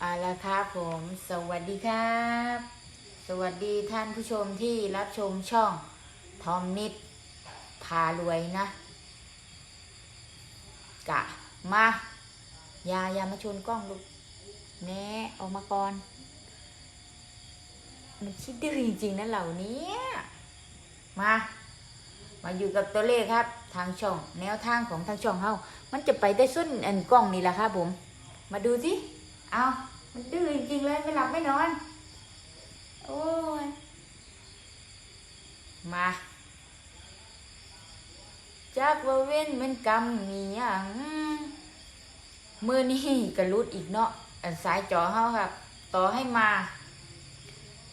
เอาละครับผม สวัสดีครับ สวัสดีท่านผู้ชมที่รับชมช่องทอมนิดพารวยนะกะมาอย่าอย่ามาชนกล้องลูกแน่ออกมาก่อน มันคิดดื้อจริงๆนะเหล่านี้มา มาอยู่กับตัวเลขครับ ทางช่อง แนวทางของทางช่องเฮามันจะไปได้ส้นอันกล้องนี่แหละครับผม มาดูสิ เอามันดื้อจริงๆเลยไม่หลับไม่นอน โอ้ย มาจากว่าเว้นเป็นกรรมมีอย่างมือนี้กระลุดอีกเนาะสายจอเฮาครับ ต่อให้มา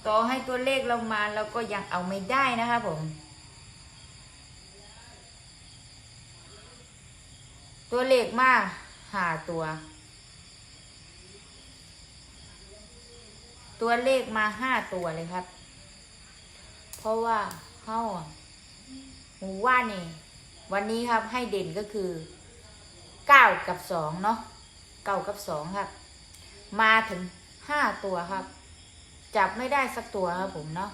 ต่อให้ตัวเลขเรามาเราก็ยังเอาไม่ได้นะครับผม ตัวเลขมาหาตัว ตัวเลขมาห้าตัวเลยครับ เพราะว่าเฮ้าหมูว่านี่ วันนี้ครับให้เด่นก็คือเก้ากับสองเนาะเก้ากับสองครับ มาถึงห้าตัวครับ จับไม่ได้สักตัวครับผมเนาะ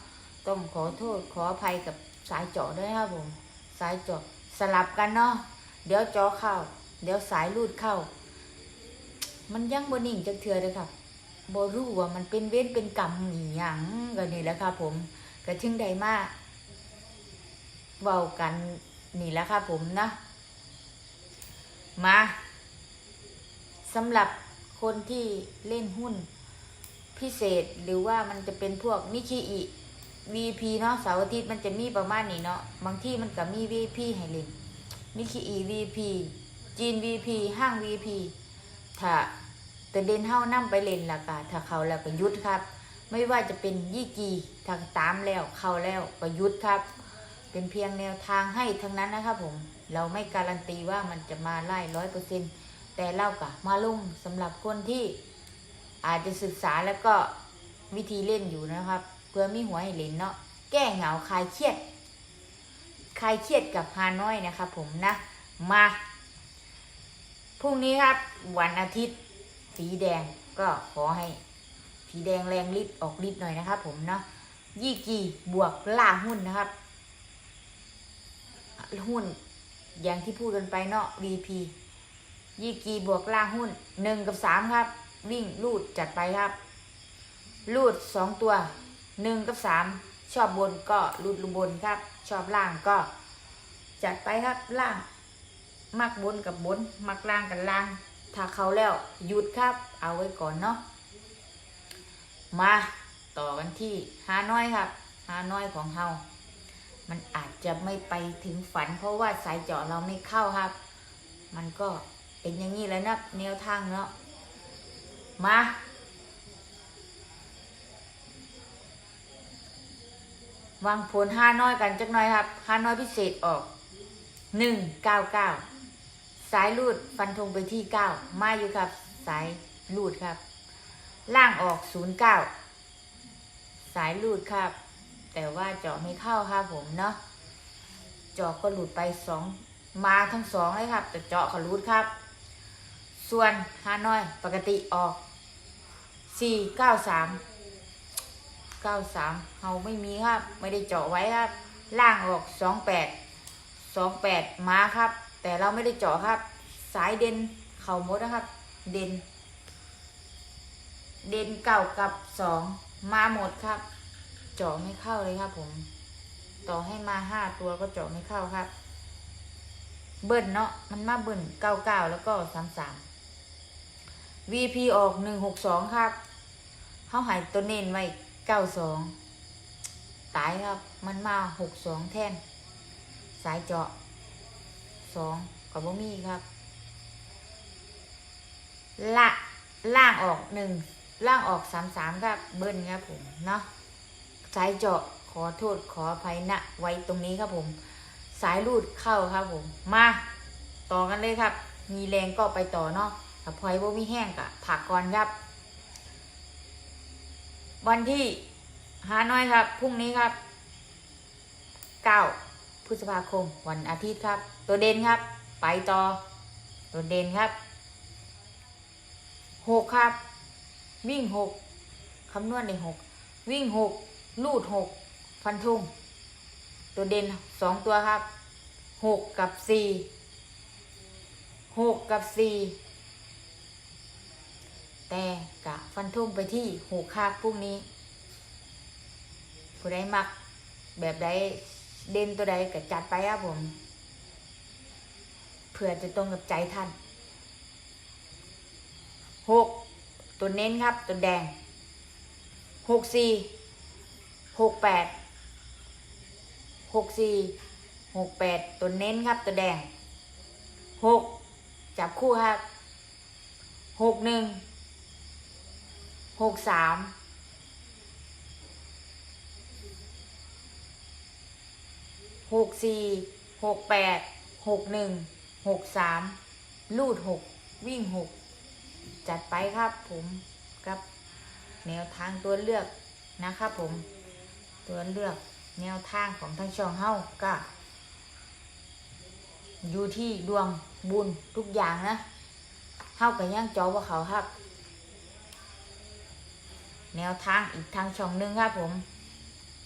ต้องขอโทษขออภัยกับสายเจาะด้วยครับผม สายเจาะสลับกันเนาะเดี๋ยวจอเข้า เดี๋ยวสายรูดเข้า มันยังบนิ่งจักเทือเลยครับ บรู้ว่ามันเป็นเว้นเป็นกรรมอหย่างก็นี่แหละครับผมกระทึงใดมากเว้ากันนี่แหละครับผมนะ มาสำหรับคนที่เล่นหุ้นพิเศษหรือว่ามันจะเป็นพวกนิชิอิ VP เนาะเสาร์อาทิตย์มันจะมีประมาณนี้เนาะบางที่มันก็มี VP ให้เล่นนิชิอิ VP จีน VP ห้าง VP ถ้า แต่เด่นเฮานํไปเล่นและกะถ้าเขาแล้วก็ยุดครับ ไม่ว่าจะเป็นยี่กีทางตามแล้วเข้าแล้วก็ยุดครับ เป็นเพียงแนวทางให้ทั้งนั้นนะครับผมเราไม่การันตีว่ามันจะมาไล่ร้อยเปอร์เซ็นแต่เล่ากะมาลงสำหรับคนที่อาจจะศึกษาแล้วก็วิธีเล่นอยู่นะครับ เพื่อมีหัวให้เล่นเนาะแก้เหงาคลายเครียดคลายเครียดกับฮาน้อยนะครับผมนะมาพรุ่งนี้ครับวันอาทิตย์ สีแดงก็ขอให้สีแดงแรงฤทธิ์ออกฤทธิ์หน่อยนะครับ ผมเนาะยี่กีบวกล่าหุ้นนะครับ หุ้นอย่างที่พูดกันไปเนาะ VP ยี่กีบวกล่าหุ้นหนึ่งกับสามครับ วิ่งลูดจัดไปครับ ลูดสองตัวหนึ่งกับสามชอบบนก็ลูดลูบนครับ ชอบล่างก็ จัดไปครับล่าง มักบนกับบน มักล่างกับล่าง ถ้าเขาแล้วหยุดครับ เอาไว้ก่อนเนาะมาต่อกันที่ฮาน้อยครับฮาน้อยของเฮามันอาจจะไม่ไปถึงฝัน เพราะว่าสายเจาะเราไม่เข้าครับ มันก็เป็นอย่างนี้แล้วนะแนวทางเนาะมาวางผลห้าน้อยกันจักหน่อยครับห้าน้อยพิเศษออกหนึ่งเก้าเก้าายรูดฟันธงไปที่เก้ามาอยู่ครับ สายรูดครับ ล่างออกศูนย์เก้าสายรูดครับ แต่ว่าเจาะไม่เข้าครับผมเนาะเจาะก็หลุดไปสองมาทั้งสองเลยครับ แต่เจาะก็รูดครับ ส่วนฮานอยปกติออกสี่เก้าสามเก้าสามเฮาไม่มีครับ ไม่ได้เจาะไว้ครับ ล่างออกสองแปดสองแปดมาครับ แต่เราไม่ได้เจาะครับ สายเด่นเข่าหมดนะครับ เด่น เด่นเก่ากับสองมาหมดครับ เจาะไม่เข้าเลยครับ ผม ต่อให้มาห้าตัวก็เจาะไม่เข้าครับ เบิ้ลเนาะมันมาเบิ้ลเก้าเก้าแล้วก็สามสาม VP ออกหนึ่งหกสองครับเขาหายตัวเน้นไว้เก้าสองตายครับ มันมาหกสองแท่นสายเจาะ สองกับบ่มีครับ ละล่างออกหนึ่งล่างออกสามสามครับเบิ้ลครับผมเนาะสายเจาะขอโทษขออภัยนะไว้ตรงนี้ครับผม สายรูดเข้าครับผม มาต่อกันเลยครับ มีแรงก็ไปต่อเนาะถ้าพลอยว่มีแห้งกะผักก่อนครับ วันที่หาน้อยครับพรุ่งนี้ครับ9 พฤษภาคม วันอาทิตย์ครับ ตัวเด่นครับ ไปต่อ ตัวเด่นครับ6ครับ วิ่งหกคำนวณในหกวิ่งหกลูดหกฟันธงตัวเด่นสองตัวครับหกกับสี่หกกับสี่แต่กะฟันธงไปที่หกคาบพรุ่งนี้ ผู้ใดมักแบบใด เด่นตัวใดก็จัดไปครับผมเพื่อจะตรงกับใจท่านหกตัวเน้นครับ ตัวแดงหกสี่หกแปดหกสี่หกแปดตัวเน้นครับตัวแดงหกจับคู่ครับหกหนึ่งหกสาม หกสี่หกแปดหกหนึ่งหกสามลูดหกวิ่งหกจัดไปครับผมครับแนวทางตัวเลือกนะครับผม ตัวเลือกแนวทางของทั้งช่องเฮ้าก็อยู่ที่ดวงบุญทุกอย่างนะเฮ้ากับย่างจอว่าเขาครับ แนวทางอีกทางช่องหนึ่งครับผม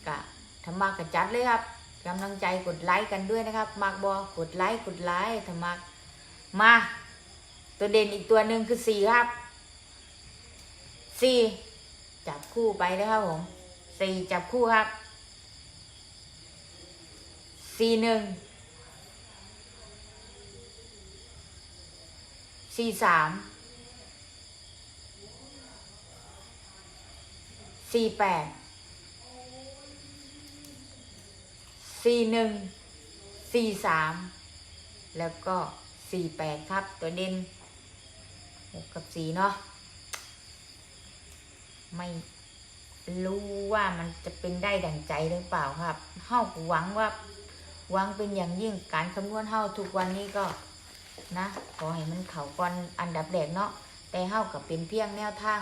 กะทำมากกะจัดเลยครับ กำลังใจกดไลค์กันด้วยนะครับมากบอกดไลค์กดไลค์ทำมากมา ตัวเด่นอีกตัวหนึ่งคือสี่ครับสี่จับคู่ไปเลยครับผมสี่จับคู่ครับสี่หนึ่งสี่สามสี่แปด สี่หนึ่งสี่สามแล้วก็สี่แปดครับ ตัวเด่นหกกับสี่เนาะไม่รู้ว่ามันจะเป็นได้ดังใจหรือเปล่าครับเฮาหวังว่าหวังเป็นอย่างยิ่งการคำนวณเฮาทุกวันนี้ก็นะขอให้มันเข่าก่อนอันดับแรกเนาะแต่เฮากับเป็นเพียงแนวทาง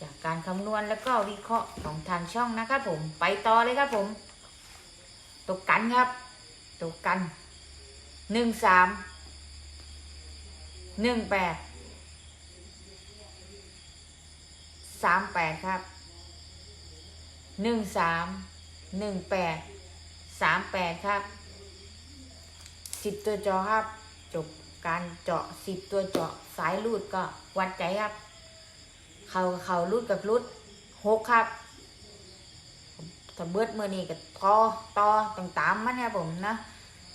จากการคำนวณแล้วก็วิเคราะห์ของทางช่องนะครับผมไปต่อเลยครับผม ตกกันครับตกกันหนึ่งสามหนึ่งแปดสามแปดครับหนึ่งสามหนึ่งแปดสามแปดครับสิบตัวจอครับ จบการเจาะสิบตัวเจาะสายรูดก็วัดใจครับ เขาเขารูดกับรูดหกครับ ถ้าเบิดมือนี้ก็ทอต่อต้องตามมันครับผมนะ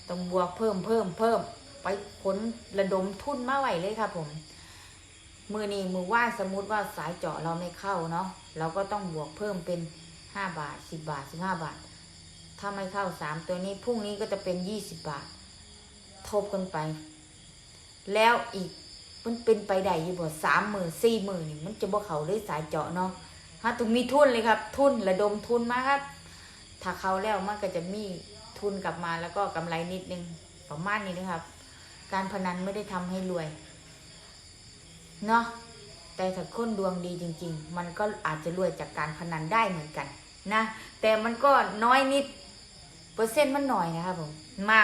ต้องบวกเพิ่มเพิ่มเพิ่มไปผลระดมทุนมาไหวเลยครับผมมือนี้มือว่าสมมติว่าสายเจาะเราไม่เข้าเนาะเราก็ต้องบวกเพิ่มเป็นห้าบาทสิบบาทสิบห้าบาท ถ้าไม่เข้าสามตัวนี้พรุ่งนี้ก็จะเป็นยี่สิบบาท ทบกันไป แล้วอีกมันเป็นไปได้ยี่บ่สามหมื่นสี่หมื่นนี่มันจะบ่เขาเลยสายเจาะเนาะฮะต้องมีทุนเลยครับ ทุนระดมทุนมาครับ ถ้าเขาแล้วมันก็จะมีทุนกลับมาแล้วก็กำไรนิดนึงประมาณนี้นะครับ การพนันไม่ได้ทำให้รวยเนาะแต่ถ้าคนดวงดีจริง ๆ มันก็อาจจะรวยจากการพนันได้เหมือนกันนะแต่มันก็น้อยนิด เปอร์เซ็นต์มันหน่อยนะครับผมมา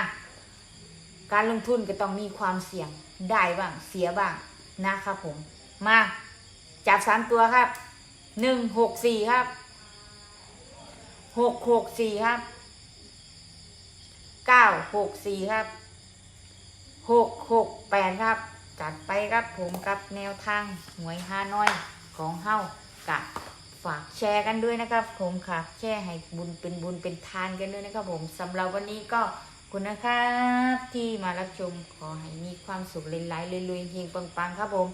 การลงทุนก็ต้องมีความเสี่ยงได้บ้างเสียบ้างนะครับผม มาจับสามตัวครับหนึ่งหกสี่ครับ หกหกสี่ครับเก้าหกสี่ครับหกหกแปดครับ จัดไปครับผมกับแนวทางหวยฮานอยของเฮากะฝากแชร์กันด้วยนะครับ ผมค่ะแชร์ให้บุญเป็นบุญเป็นทานกันด้วยนะครับ ผมสำหรับวันนี้ก็ขอบคุณนะครับที่มารับชมขอให้มีความสุขหลายๆรวยๆเฮงปังๆครับผม